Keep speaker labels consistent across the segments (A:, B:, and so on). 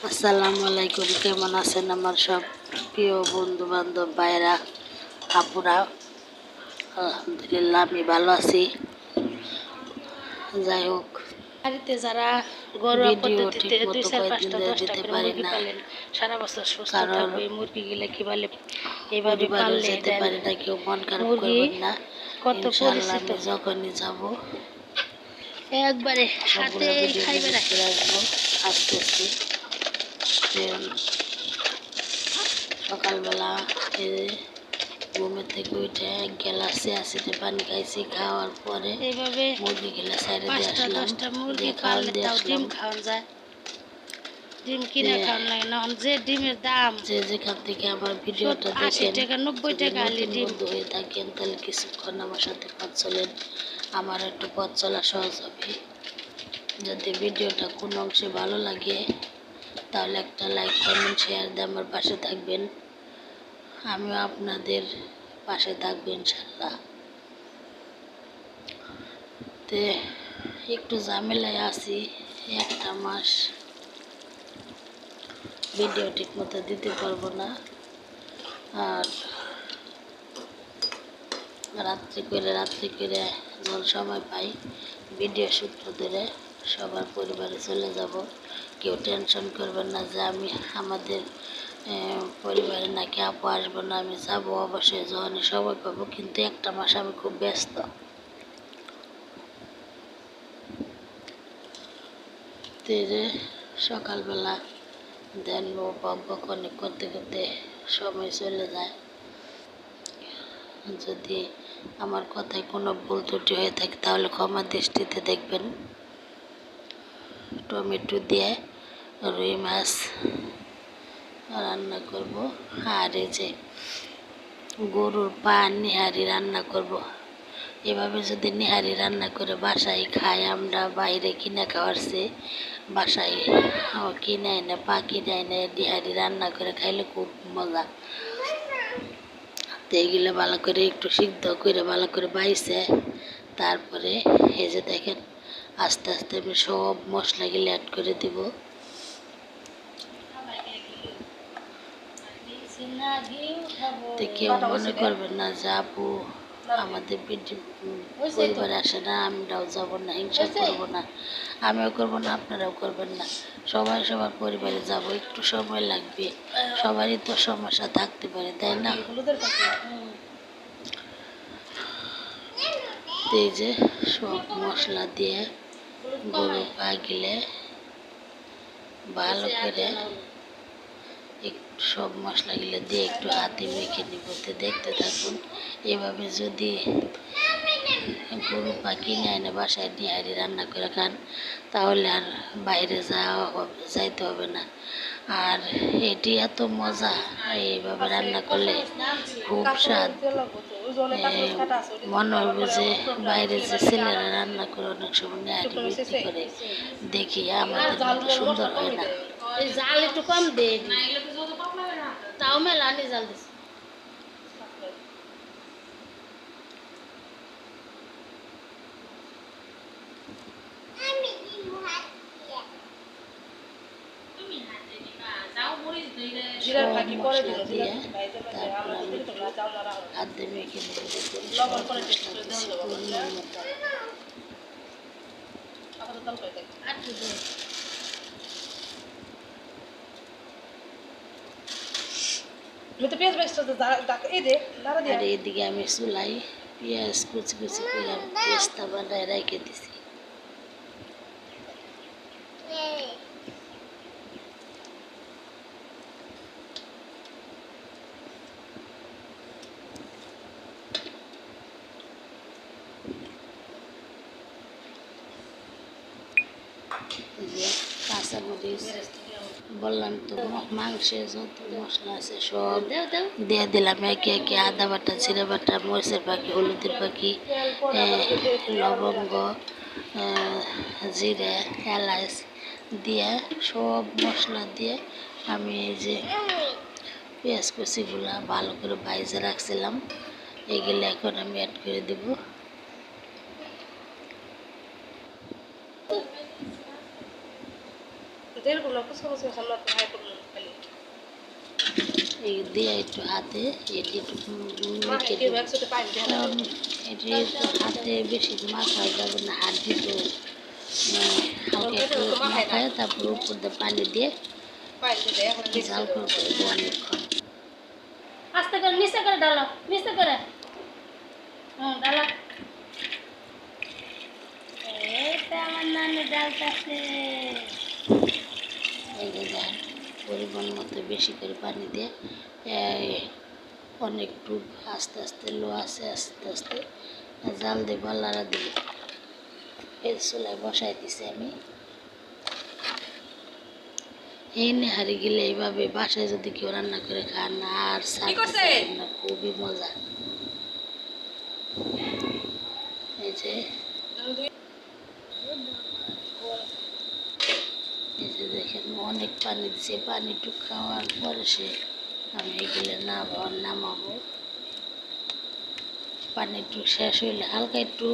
A: আসসালামু আলাইকুম কেমন আছেন আমার সব প্রিয় বন্ধু বান্ধব ভাইরা আপুরা? আলহামদুলিল্লাহ আমি ভালো আছি। যাই হোক
B: বাড়িতে যারা ঘরোয়া পদ্ধতিতে দুই চার পাঁচটা দশটা করে মুরগি পালেন সারা বছর সুস্থ থাকবে মুরগি গিলে কি বলে এইভাবে পাললে
A: যেতে
B: দেন
A: না কেউ মন খারাপ করবেন না।
B: কত পরিচিত?
A: যখনই যাব
B: একবারে হাতে খাইবে
A: আসতেছি। সকালবেলা এই ঘুমের থেকে উঠে এক গ্লাস আসিতে পানি খাইছি খাওয়ার পরে
B: এইভাবে
A: মুরগি গেলে সাইডে দিয়ে আসলাম।
B: দশটা মুরগি
A: দিয়ে খাওয়ান
B: পাললে
A: দিয়ে
B: তাও ডিম খাওয়ান যায়। ডিম কিনে লাগে না যে ডিমের দাম।
A: যে যেখান থেকে আমার ভিডিওটা দেখেন
B: টাকা, নব্বই টাকা আলি ডিম।
A: বন্ধু হয়ে থাকেন তাহলে কিছুক্ষণ আমার সাথে পথ চলেন। আমার একটু পথ চলা সহজ হবে। যদি ভিডিওটা কোনো অংশে ভালো লাগে তাহলে একটা লাইক কমেন্ট শেয়ার দিয়ে আমার পাশে থাকবেন। আমিও আপনাদের পাশে থাকব ইনশাল্লাহ। তে, একটু ঝামেলায় আছি, একটা মাস ভিডিও ঠিক মতো দিতে পারব না। আর রাত্রি করে রাত্রি করে যখন সময় পাই ভিডিও সূত্র ধরে সবার পরিবারে চলে যাব। কেউ টেনশন করবেন না যে আমি আমাদের পরিবারে নাকি আপু আসব না, আমি যাব অবশ্যই যখনই সময় পাবো কিন্তু একটা মাস আমি খুব ব্যস্ত। সকালবেলা দেন ও বক বকনি করতে করতে সময় চলে যায়। যদি আমার কথায় কোনো ভুল ত্রুটি হয়ে থাকে, তাহলে ক্ষমা দৃষ্টিতে দেখবেন। টমেটো দিয়ে রুই মাছ রান্না করব। আর এই যে গরুর পা নিহারি রান্না করব। এভাবে যদি নিহারি রান্না করে বাসায় খাই আমরা বাইরে কিনে খাওয়ার চেয়ে বাসায় কিনে এনে পা কিনে এনে নিহারি রান্না করে খাইলে খুব মজা। তো এগুলো ভালো করে একটু সিদ্ধ করে ভালো করে বাইছে, তারপরে এই যে দেখেন, আস্তে আস্তে আমি সব মশলাগুলো অ্যাড করে দিব। তো কেউ মনে করবেন না যে আপু আমাদের বিটি- পরিবারে আসে না আমরাও যাব না হিংসা করব না আমিও করব না আপনারাও করবেন না। সবাই সবার পরিবারে যাব একটু সময় লাগবে। সবারই তো সমস্যা থাকতে পারে তাই না? এই যে সব মশলা দিয়ে গরু পা গিলে ভালো করে একটু সব মশলাগুলো দিয়ে একটু হাতে মেখে নিব। তো দেখতে থাকুন, এভাবে যদি গরু পা কিনে এনে বাসায় নিয়ে হারি রান্না করে খান, তাহলে আর বাইরে যাওয়া হবে, যাইতে হবে না। আর এটি এত মজা, এইভাবে রান্না করলে খুব স্বাদ। মনে হবে যে বাইরে যে ছেলেরা রান্না করে অনেক সময় নেহারি বিক্রি করে, দেখি আমাদের সুন্দর হয় না।
B: জাল একটু কম তাও মেলা আনি জাল দিছে।
A: সব মশলা দিয়ে তারপর আমি একটু হাত দিয়ে মেখে নেব। দেখুন সব মশলা দিচ্ছি পরিমাণ মতো
B: আটটু দে
C: পেঁয়াজ বেসতে এই দে দাঁড়া
A: আর এইদিকে আমি চুলাই পেঁয়াজ কুচি কুচি করে পেস্তা বানায় রেখে দিছি এই যে কাঁচামরিচ বললাম, তো মাংসে যত মশলা আছে সব দিয়ে দিলাম। একে একে আদা বাটা, জিরে বাটা, মরিচের পাখি, হলুদের পাখি লবঙ্গ জিরে, এলাচ দিয়ে সব মশলা দিয়ে আমি এই যে পেঁয়াজ কুচিগুলা ভালো করে বাইজে রাখছিলাম। এগুলো এখন আমি অ্যাড করে দেব।
C: তেলগুলো আমরা কুচকা কুচকা সামনে হাই করব খালি
A: এই দিয়ে একটু হাতে এটি একটু একটু হাতে বেশি মাখা যাবে না হাত দিতে হালকা একটু মাখায় তারপর উপর দিয়ে পানি দিয়ে জাল করে দেবো অনেকক্ষণ।
B: আস্তে করে নিচে করে ডালো নিচে করে। হুম ডালো। এইটা আমার নানু
A: এই দেখেন পরিমাণ মতো বেশি করে পানি দিয়ে অনেক টুক আস্তে আস্তে লো আছে আস্তে আস্তে জাল দিয়ে বাল্লারা দিব এই চুলায় বসাই দিছি আমি। এই নেহারি গেলে এইভাবে বাসায় যদি কেউ রান্না করে খান আর খুবই মজা। এই যে এই যে দেখেন অনেক পানি দিছে পানিটুক খাওয়ার পরে সে আমি এগুলো নামাবো নামাবো। পানি একটু শেষ হইলে হালকা একটু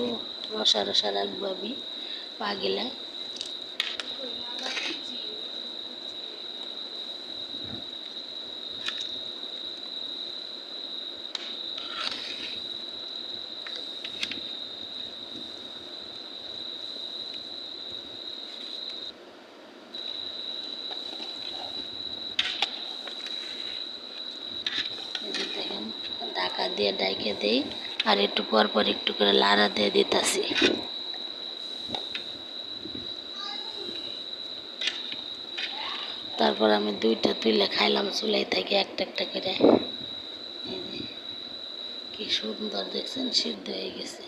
A: রসা রসা রাখব আমি পা গেলে এই যে দেখেন ঢাকা দিয়ে ডাইকে দেই আর একটু পর পর একটু করে লাড়া দিয়ে দিতেছি। তারপর আমি দুইটা তুলে খাইলাম চুলাই থেকে একটা একটা করে। কি সুন্দর দেখছেন, সিদ্ধ হয়ে গেছে।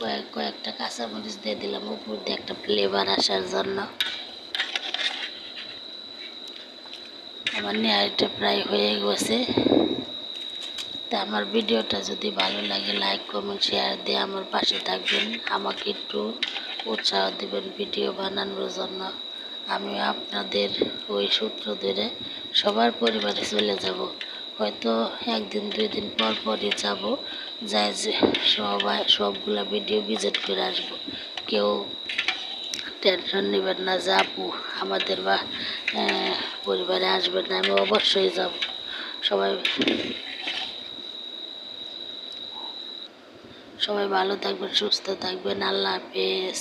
A: কয়েক কয়েকটা কাঁচামরিচ দিয়ে দিলাম, উপর দিয়ে একটা ফ্লেভার আসার জন্য। আমার নেহারিটা প্রায় হয়ে গেছে। তা আমার ভিডিওটা যদি ভালো লাগে লাইক কমেন্ট শেয়ার দিয়ে আমার পাশে থাকবেন। আমাকে একটু উৎসাহ দেবেন ভিডিও বানানোর জন্য। আমি আপনাদের ওই সূত্র ধরে সবার পরিবারে চলে যাব। হয়তো একদিন, দুই দিন পর পরই যাব। যাই যে সবাই, সবগুলা ভিডিও ভিজিট করে আসব। কেউ টেনশন নেবেন না, যে আপু আমাদের বা পরিবারে আসবেন না, আমি অবশ্যই যাব। সবাই সবাই ভালো থাকবেন, সুস্থ থাকবেন, আল্লাহ হাফেজ।